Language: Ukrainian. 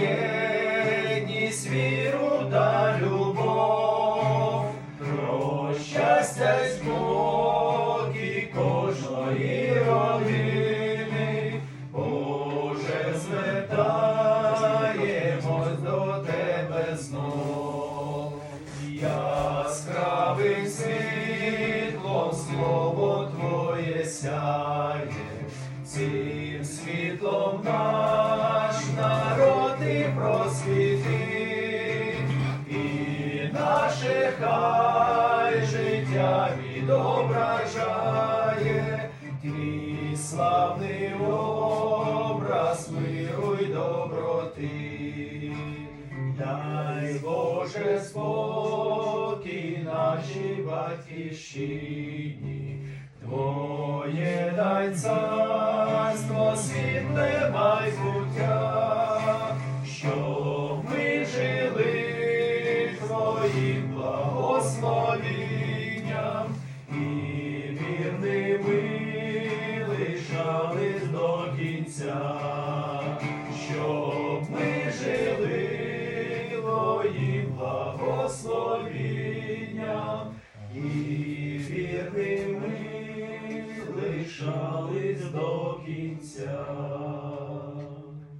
єдність, віру та любов, про щастя й спокій кожної родини, Боже, звертаємось до тебе знов, яскравим світлом слово твоє сяє, цим світлом просвіти, і наше хай життя відображає, твій славний образ миру й доброти. Дай Боже спокій нашій батьківщині, Твоє дай царство світле майбуття, Твоїм і вірними лишались до кінця, щоб ми жили Твоїм і вірними лишались до кінця.